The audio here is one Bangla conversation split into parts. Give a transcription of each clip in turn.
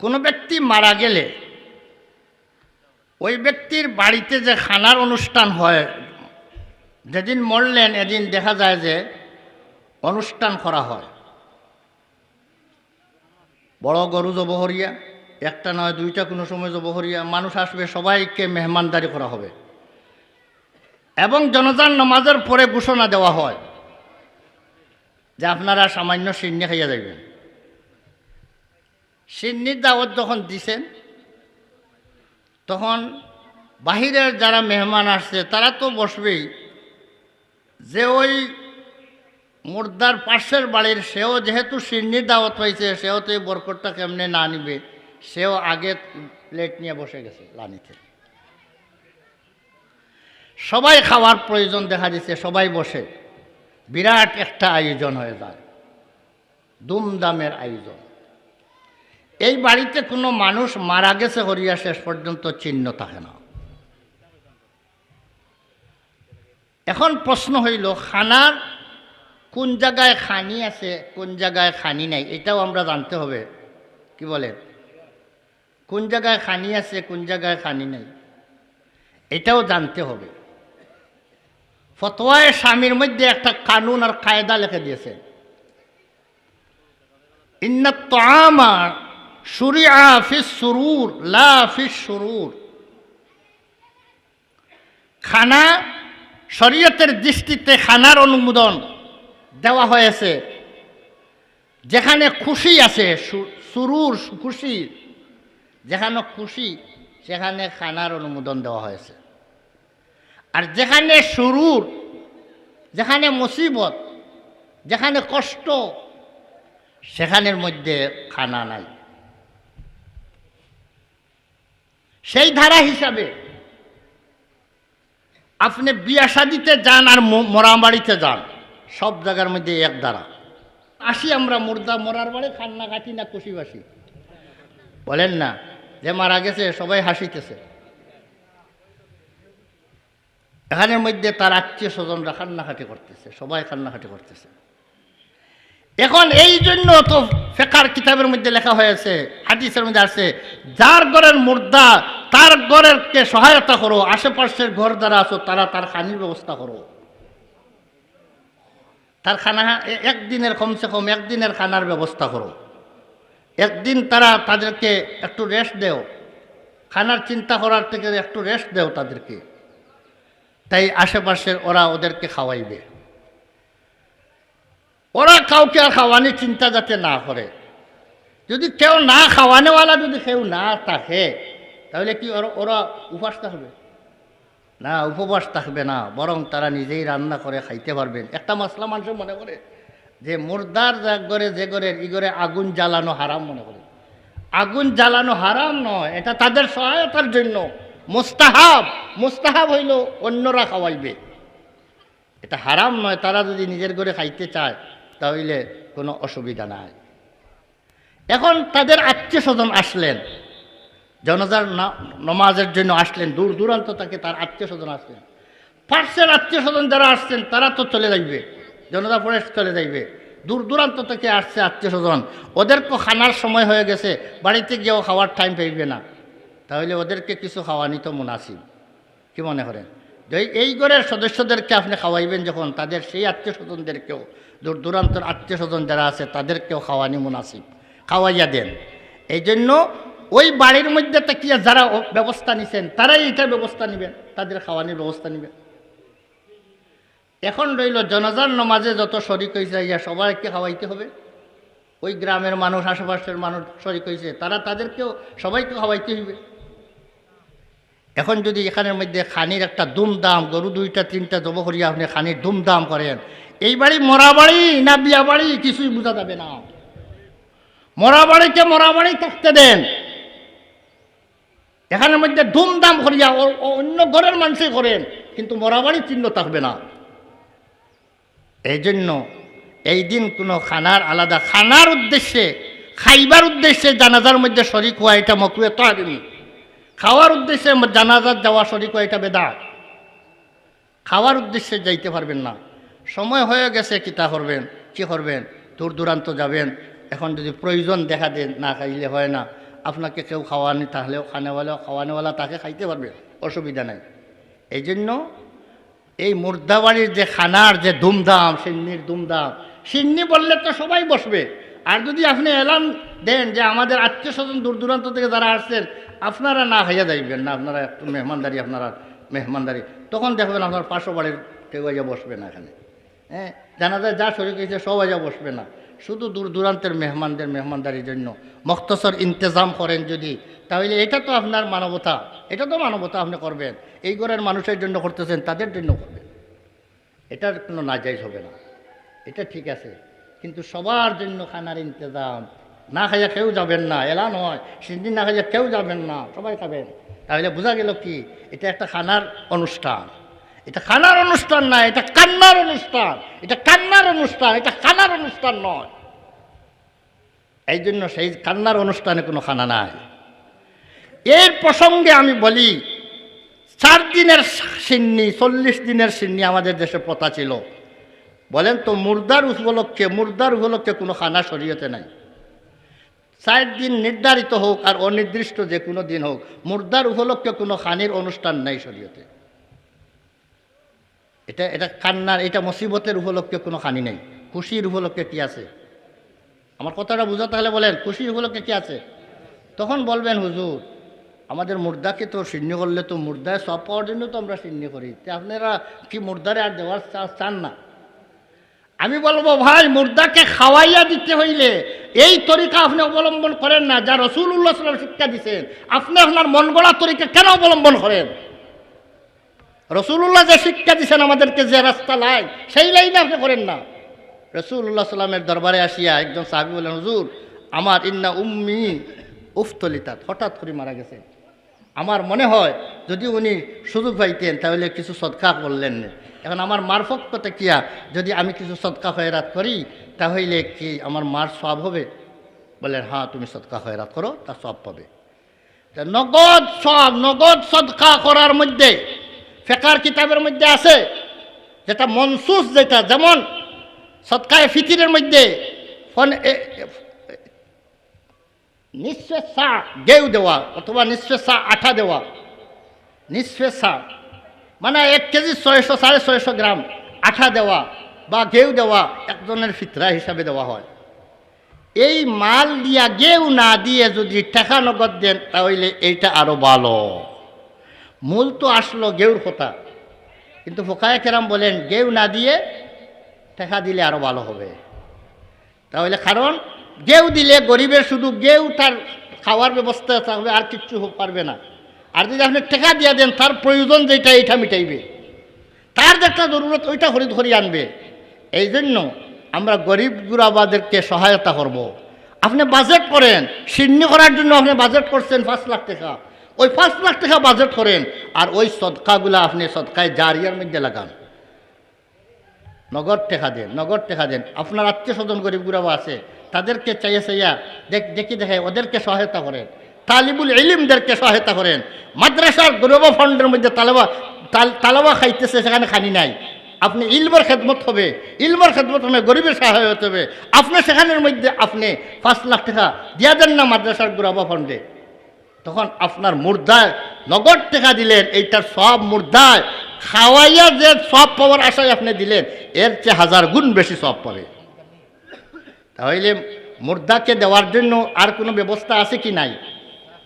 কোনো ব্যক্তি মারা গেলে ওই ব্যক্তির বাড়িতে যে খানার অনুষ্ঠান হয়, যেদিন মরলেন এদিন দেখা যায় যে অনুষ্ঠান করা হয়। বড় গরু জবহরিয়া একটা নয় দুইটা কোনো সময় জবহরিয়া মানুষ আসবে, সবাইকে মেহমানদারি করা হবে। এবং জনজান নামাজের পরে ঘোষণা দেওয়া হয় যে আপনারা সামান্য সিন্নি খাইয়া যাইবেন। সিন্নির দাওয়াত যখন দিছেন, তখন বাহিরের যারা মেহমান আসছে, তারা তো বসবেই। যে ওই মুর্দার পাশের বাড়ির, সেও যেহেতু সিন্নির দাওয়াত পাইছে, সেও তো এই বরকটটা কেমনে না নিবে, সেও আগে প্লেট নিয়ে বসে গেছে লানিতে। সবাই খাওয়ার প্রয়োজন দেখা দিচ্ছে, সবাই বসে। বিরাট একটা আয়োজন হয়ে যায়, দুমদামের আয়োজন। এই বাড়িতে কোনো মানুষ মারা গেছে হরিয়া শেষ পর্যন্ত চিহ্ন থাকে না। এখন প্রশ্ন হইল, খানার কোন জায়গায় খানি আছে, কোন জায়গায় খানি নাই, এটাও আমরা জানতে হবে। কি বলেন কোন জায়গায় খানি আছে, কোন জায়গায় খানি নাই, এটাও জানতে হবে। ফতোয়ায় স্বামীর মধ্যে একটা কানুন আর কায়দা লিখে দিয়েছে। ইন্না তোয়ামা সুরিয়া ফিস সুরুর, লা ফিস সুরুর। খানা শরীয়তের দৃষ্টিতে খানার অনুমোদন দেওয়া হয়েছে। যেখানে খুশি আছে সুরুর খুশি, যেখানে খুশি, সেখানে খানার অনুমোদন দেওয়া হয়েছে। আর যেখানে সুরুর, যেখানে মুসিবত, যেখানে কষ্ট, সেখানের মধ্যে খানা নাই। সেই ধারা হিসাবে আপনি বিয়া শাদিতে যান আর ম- মরা বাড়িতে যান, সব জায়গার মধ্যে এক ধারা। আসি আমরা মুর্দা মরার বাড়ি খান্না কাটি না কুশিবাসি বলেন না যে মারা গেছে, সবাই হাসিতেছে। এখানের মধ্যে তার আত্মীয় স্বজনরা কান্নাকাটি করতেছে, সবাই কান্নাকাটি করতেছে। এখন এই জন্য তো ফেকার কিতাবের মধ্যে লেখা হয়েছে, হাদিসের মধ্যে আছে, যার ঘরের মুর্দা, তার ঘরেরকে সহায়তা করো, আশেপাশের ঘর যারা আছো, তারা তার খানির ব্যবস্থা করো। তার খানা একদিনের কমসে কম একদিনের খানার ব্যবস্থা করো। একদিন তারা তাদেরকে একটু রেস্ট দেও। খানার চিন্তা করার থেকে একটু রেস্ট দেও তাদেরকে। তাই আশেপাশের ওরা ওদেরকে খাওয়াইবে। ওরা কাউকে আর খাওয়ানোর চিন্তা যাতে না করে। যদি কেউ না খাওয়ানোওয়ালা যদি কেউ না থাকে, তাহলে কি ওরা ওরা উপাস থাকবে? না উপবাস থাকবে না। বরং তারা নিজেই রান্না করে খাইতে পারবেন। একটা মশলা মানুষ মনে করে, যে মুর্দার যা করে যে করে ই করে আগুন জ্বালানো হারাম মনে করে। আগুন জ্বালানো হারাম নয়, এটা তাদের সহায়তার জন্য। মোস্তাহাব মোস্তাহাব হইল অন্যরা খাওয়াইবে। এটা হারাম নয়, তারা যদি নিজের ঘরে খাইতে চায় তাহলে কোনো অসুবিধা নাই। এখন তাদের আত্মীয় স্বজন আসলেন। জনজার নমাজের জন্য আসলেন। দূর দূরান্ত থেকে তার আত্মীয় স্বজন আসলেন। পার্শ্বের আত্মীয় স্বজন যারা আসছেন, তারা তো চলে যাইবে। জনতা পরে চলে যাইবে। দূর দূরান্ত থেকে আসছে আত্মীয় স্বজন ওদেরকে খানার সময় হয়ে গেছে। বাড়িতে গিয়েও খাওয়ার টাইম পাইবে না। তাহলে ওদেরকে কিছু খাওয়ানি তো মুনাসিব। কি মনে করেন? এই ঘরের সদস্যদেরকে আপনি খাওয়াইবেন যখন, তাদের সেই আত্মীয় স্বজনদেরকেও দূর দূরান্তর আত্মীয় স্বজন যারা আছে, তাদেরকেও খাওয়ানি মুনাসিব। খাওয়াইয়া দেন। এই জন্য ওই বাড়ির মধ্যে তাকিয়া যারা ব্যবস্থা নিছেন, তারাই এটার ব্যবস্থা নেবেন, তাদের খাওয়ানির ব্যবস্থা নেবেন। এখন রইল জনজার নমাজে যত শরিক হয়েছে ইয়া সবাইকে খাওয়াইতে হবে। ওই গ্রামের মানুষ, আশেপাশের মানুষ শরিক হয়েছে তারা তাদেরকেও, সবাইকে খাওয়াইতে হইবে। এখন যদি এখানের মধ্যে খানির একটা দুমদাম, গরু দুইটা, তিনটা জব করিয়া আপনি খানির দুমদাম করেন এই বাড়ি মরা বাড়ি না বিয়া বাড়ি কিছুই বোঝা যাবে না। মরা বাড়িকে মরা বাড়ি থাকতে দেন। এখানের মধ্যে ধুমধাম করিয়া অন্য ঘরের মানুষই করেন, কিন্তু মরা বাড়ি চিহ্ন থাকবে না। এই জন্য এই দিন কোনো খানার আলাদা, খানার উদ্দেশ্যে, খাইবার উদ্দেশ্যে জানাজার মধ্যে শরিক হওয়া এটা মকুয়ে তো আদিনি খাওয়ার উদ্দেশ্যে জানাজার যাওয়া শরিক হওয়া এটা বেদা খাওয়ার উদ্দেশ্যে যাইতে পারবেন না। সময় হয়ে গেছে কিতা করবেন, কি করবেন? দূর দূরান্ত যাবেন, এখন যদি প্রয়োজন দেখা দেন, না খাইলে হয় না। আপনাকে কেউ খাওয়ানি তাহলেও খানেওয়ালা, খাওয়ানেওয়ালা তাকে খাইতে পারবে, অসুবিধা নাই। এই জন্য এই মুর্দাবাড়ির যে খানার যে ধুমধাম, সিন্নির ধুমধাম, সিন্নি বললে তো সবাই বসবে। আর যদি আপনি এলান দেন যে আমাদের আত্মীয় স্বজন দূর দূরান্ত থেকে যারা আসছেন, আপনারা না খাইয়া যাইবেন না, আপনারা একটু মেহমানদারি, আপনারা মেহমানদারি। তখন দেখবেন আপনার পাঁচশো বাড়ির কেউ বসবে না এখানে। হ্যাঁ জানা যায় যা শরীর হয়েছে, সব আইয়া বসবে না। শুধু দূর দূরান্তের মেহমানদের, মেহমানদারির জন্য। মখতসর ইন্তজাম করেন যদি, তাহলে এটা তো আপনার মানবতা। এটা তো মানবতা আপনি করবেন। এই ঘরের মানুষের জন্য করতেছেন, তাদের জন্য করবেন। এটার কোনো নাজাইজ হবে না। এটা ঠিক আছে। কিন্তু সবার জন্য খানার ইন্তজাম। না খাইয়া কেউ যাবেন না, এলা নয়। সিন্দি না খাইয়া কেউ যাবেন না, সবাই খাবেন। তাহলে বোঝা গেল কি, এটা একটা খানার অনুষ্ঠান। এটা খানার অনুষ্ঠান না, এটা কান্নার অনুষ্ঠান। এটা কান্নার অনুষ্ঠান, এটা খানার অনুষ্ঠান নয়। এই জন্য সেই কান্নার অনুষ্ঠানে কোনো খানা নাই। এর প্রসঙ্গে আমি বলি, চার দিনের সিন্নি, চল্লিশ দিনের সিন্নি আমাদের দেশে প্রথা ছিল। বলেন তো, মুর্দার উপলক্ষে মুর্দার উপলক্ষে কোনো খানা শরীয়তে নাই। চার দিন নির্ধারিত হোক আর অনির্দিষ্ট যে কোনো দিন হোক, মুর্দার উপলক্ষে কোনো খানির অনুষ্ঠান নাই শরীয়তে। এটা এটা কান্নার, এটা মুসিবতের উপলক্ষে কোনো খানি নেই। খুশির উপলক্ষে কি আছে? আমার কথাটা বুঝা তাহলে বলেন, খুশির উপলক্ষে কি আছে? তখন বলবেন, হুজুর, আমাদের মুর্দাকে তো শূন্য করলে তো মুর্দায় সব পাওয়ার জন্য তো আমরা শূন্য করি। তা আপনারা কি মুর্দারে আর দেওয়ার চান না? আমি বলব, ভাই, মুর্দাকে খাওয়াইয়া দিতে হইলে এই তরিকা আপনি অবলম্বন করেন না। যা রসুল্লাহ সাল্লাম শিক্ষা দিচ্ছেন আপনি আপনার মন গড়া তরিকা কেন অবলম্বন করেন? রসুল্লাহ যে শিক্ষা দিচ্ছেন আমাদেরকে, যে রাস্তা লাই সেই লাইনে আপনি করেন না। রসুল্লাহ সাল্লামের দরবারে আসিয়া একজন সাহাবি বলেন হুজুর, আমার ইন্না উম্মি উফতলিতাত। হঠাৎ করে মারা গেছে। আমার মনে হয়, যদি উনি সুযোগ পাইতেন, তাহলে কিছু সৎকা করলেন না। এখন আমার মার পক্ষতে কিয়া যদি আমি কিছু সৎকা খয়রাত করি, তাহলে কি আমার মার সব হবে? বললেন হ্যাঁ তুমি সৎকা খয়রাত করো তা সব পাবে। নগদ সব নগদ সদকা করার মধ্যে ফেকার কিতাবের মধ্যে আছে, যেটা মনসুস যেটা, যেমন সৎকায় ফিতিরের মধ্যে, ফোন এ- এ- নিঃশ্বে সা গেউ দেওয়া, অথবা নিঃশ্বে সা আঠা দেওয়া নিঃশ্বে সা মানে এক কেজি ছয়শো, সাড়ে ছয়শো গ্রাম আঠা দেওয়া বা গেউ দেওয়া একজনের ফিতরা হিসাবে দেওয়া হয়। এই মাল দিয়া গেউ না দিয়ে যদি টাকা নগদ দেন, তাহলে এইটা আরও ভালো। মূল তো আসলো গেউর কথা। কিন্তু ফোকায় কেরাম বলেন, গেউ না দিয়ে টাকা দিলে আরও ভালো হবে। তাহলে কারণ, গেউ দিলে গরিবের শুধু গেউ তার খাওয়ার ব্যবস্থা থাকবে আর কিচ্ছু পারবে না। আর যদি আপনি টাকা দিয়ে দেন, তার প্রয়োজন যেটা, এইটা মিটাইবে। তার যে একটা জরুরত, ওইটা খরিদ করি আনবে। এই জন্য আমরা গরিব গুরাবাদেরকে সহায়তা করব। আপনি বাজেট করেন, সিন্নি করার জন্য আপনি বাজেট করছেন পাঁচ লাখ টাকা। ওই পাঁচ লাখ টাকা বাজেট করেন, আর ওই সদকাগুলো আপনি সদকায় জারিয়ার মধ্যে লাগান। নগদ টেকা দেন, নগদ টেকা দেন। আপনার আত্মীয় স্বজন গরিব গুরাবা আছে, তাদেরকে চাইয়া চাইয়া দেখ, দেখি দেখে ওদেরকে সহায়তা করেন। তালিবুল ইলিমদেরকে সহায়তা করেন। মাদ্রাসার গরবা ফান্ডের মধ্যে তালেবা, তাল, তালাবা খাইতেছে, সেখানে খানি নাই। আপনি ইলমের খেদমত হবে, ইলমের খেদমত হবে, গরিবের সহায়তা হবে। আপনি সেখানের মধ্যে আপনি পাঁচ লাখ টাকা দিয়া দেন না মাদ্রাসার গুরাবা ফান্ডে। তখন আপনার মুর্দায় নগদ টাকা দিলেন, এইটার সব মুর্দায় খাওয়াইয়া যে সব পাওয়ার আশায় আপনি দিলেন, এর চেয়ে হাজার গুণ বেশি সব পাবে। তাহলে মুর্দাকে দেওয়ার জন্য আর কোনো ব্যবস্থা আছে কি নাই?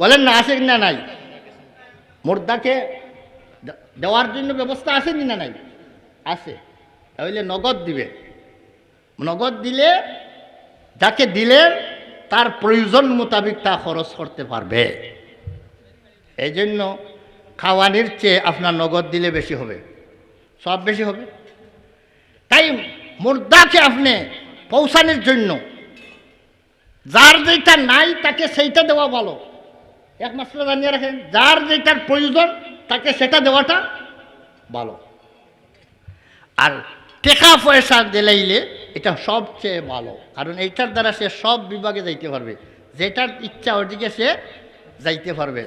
বলেন না, আছে না নাই? মুর্দাকে দেওয়ার জন্য ব্যবস্থা আছে কি না নাই? আছে। তাহলে নগদ দিবে। নগদ দিলে যাকে দিলেন, তার প্রয়োজন মোতাবিক তা খরচ করতে পারবে। এই জন্য খাওয়ানির চেয়ে আপনার নগদ দিলে বেশি হবে। সব বেশি হবে। তাই মুর্দাকে আপনি পৌঁছানোর জন্য যার যেটা নাই তাকে সেইটা দেওয়া ভালো। একমাত্র জানিয়ে রাখেন, যার যেটার প্রয়োজন তাকে সেটা দেওয়াটা ভালো। আর টেকা পয়সা দিলাইলে এটা সবচেয়ে ভালো, কারণ এইটার দ্বারা সে সব বিভাগে যাইতে পারবে। যেটার ইচ্ছা ওদিকে সে যাইতে পারবে।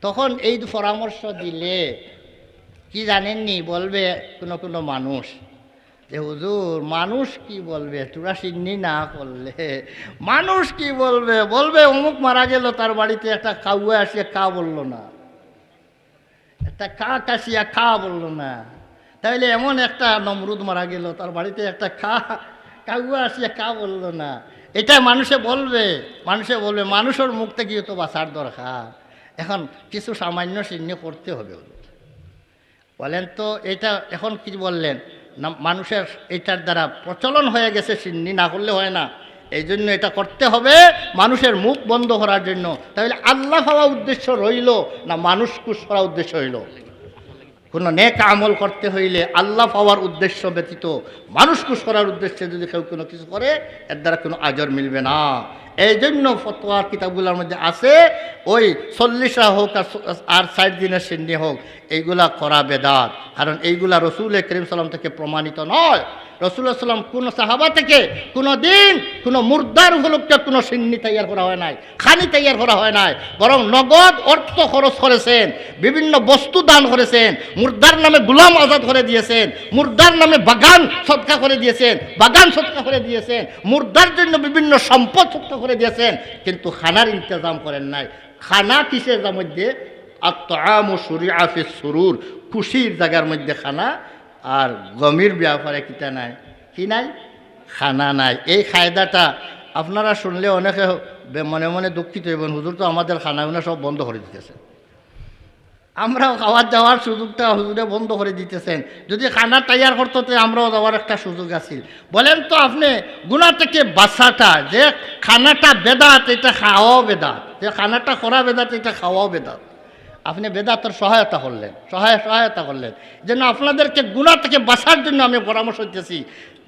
তখন এই পরামর্শ দিলে, কি জানেননি? বলবে কোনো কোনো মানুষ যে, হুজুর, মানুষ কি বলবে? তোরা সিন্নি না করলে। মানুষ কি বলবে? বলবে, অমুক মারা গেল, তার বাড়িতে একটা কাউয়া আসিয়া কা বলল না। একটা কা কাশিয়া খা বলল না। তাইলে এমন একটা নমরুদ মারা গেল, তার বাড়িতে একটা খা কাউয়া আসিয়া কা বলল না। এটা মানুষে বলবে মানুষে বলবে, মানুষের মুখ থেকে তো বাঁচার দরকার। এখন কিছু সামান্য চিহ্ন করতে হবে বলেন তো, এটা এখন কি বললেন? না, মানুষের এটার দ্বারা প্রচলন হয়ে গেছে চিহ্নি না করলে হয় না। এই জন্য এটা করতে হবে মানুষের মুখ বন্ধ করার জন্য। তাহলে আল্লাহ হওয়া উদ্দেশ্য রইল না মানুষ কুশ করা উদ্দেশ্য হইল কোনো নেক আমল করতে হইলে আল্লাহ পাওয়ার উদ্দেশ্য ব্যতীত, মানুষ খুশ করার উদ্দেশ্যে যদি কেউ কোনো কিছু করে, এর দ্বারা কোনো আজর মিলবে না। এই জন্য ফতোয়ার কিতাবগুলোর মধ্যে আছে, ওই চল্লিশা হোক আর আর ষাট দিনের সিন্নি হোক, এইগুলা করা বেদাত। কারণ এইগুলা রসুল করিম সাল্লাম থেকে প্রমাণিত নয়। রসুল্লাহ সাল্লাম কোনো সাহাবা থেকে কোনো দিন কোনো মুর্দার উপলক্ষে কোনো সিন্নি তৈয়ার করা হয় নাই, খানি তৈয়ার করা হয় নাই। বরং নগদ অর্থ খরচ করেছেন, বিভিন্ন বস্তু দান করেছেন, মুর্দার নামে গুলাম আজাদ করে দিয়েছেন, মুর্দার নামে বাগান সৎকা করে দিয়েছেন, বাগান সৎকা করে দিয়েছেন, মুর্দার জন্য বিভিন্ন সম্পদ সৎকা করে দিয়েছেন, কিন্তু খানার ইন্তজাম করেন নাই। খানা কিসের মধ্যে? আত্ম সুরি আফিস সুরুর খুশির জায়গার মধ্যে খানা আর গমির ব্যাপারে কিটা নাই? কি নাই? খানা নাই। এই খায়দাটা আপনারা শুনলে অনেকে মনে মনে দুঃখিত হইবেন। হুজুর তো আমাদের খানাগুলো সব বন্ধ করে দিতেছে। আমরাও খাওয়ার যাওয়ার সুযোগটা হুজুরে বন্ধ করে দিতেছেন। যদি খানা তৈয়ার করতো তো আমরাও যাওয়ার একটা সুযোগ আছিল। বলেন তো আপনি গুণা থেকে বাসাটা যে খানাটা বেদাত, এটা খাওয়াও বেদাত। যে খানাটা করা বেদাত, এটা খাওয়াও বেদাত। আপনি বেদাতর সহায়তা করলেন, সহায় সহায়তা করলেন। যেন আপনাদেরকে গুণা থেকে বাঁচার জন্য আমি পরামর্শ দিতেছি।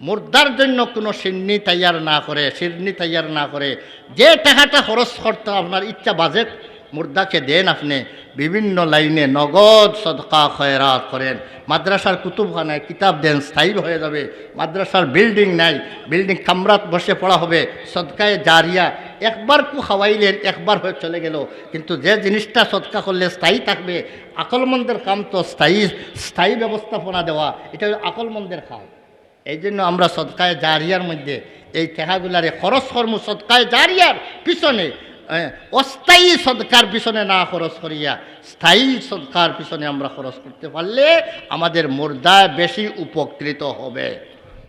মুর্দার জন্য কোনো সিন্নি তৈয়ার না করে, সিন্নি তৈয়ার না করে। যে টাকাটা খরচ করতে আপনার ইচ্ছা বাজেট মুর্দাকে দেন আপনি। বিভিন্ন লাইনে নগদ সদকা খয়রাত করেন। মাদ্রাসার কুতুবখানায় কিতাব দেন, স্থায়ী হয়ে যাবে। মাদ্রাসার বিল্ডিং নাই, বিল্ডিং কামরাত বসে পড়া হবে, সদকায় জারিয়া একবার কু খাওয়াইলেন, একবার হয়ে চলে গেল। কিন্তু যে জিনিসটা সদকা করলে স্থায়ী থাকবে, আকলমন্দের কাম তো স্থায়ী স্থায়ী ব্যবস্থাপনা দেওয়া, এটা আকলমন্দের কাজ এই জন্য আমরা সদকায় জারিয়ার মধ্যে এই টেকাগুলারে খরচ কর্ম, সদকায় জারিয়ার পিছনে। অস্থায়ী সদকার পিছনে না খরচ করিয়া, স্থায়ী সদকার পিছনে আমরা খরচ করতে পারলে আমাদের মুর্দা বেশি উপকৃত হবে।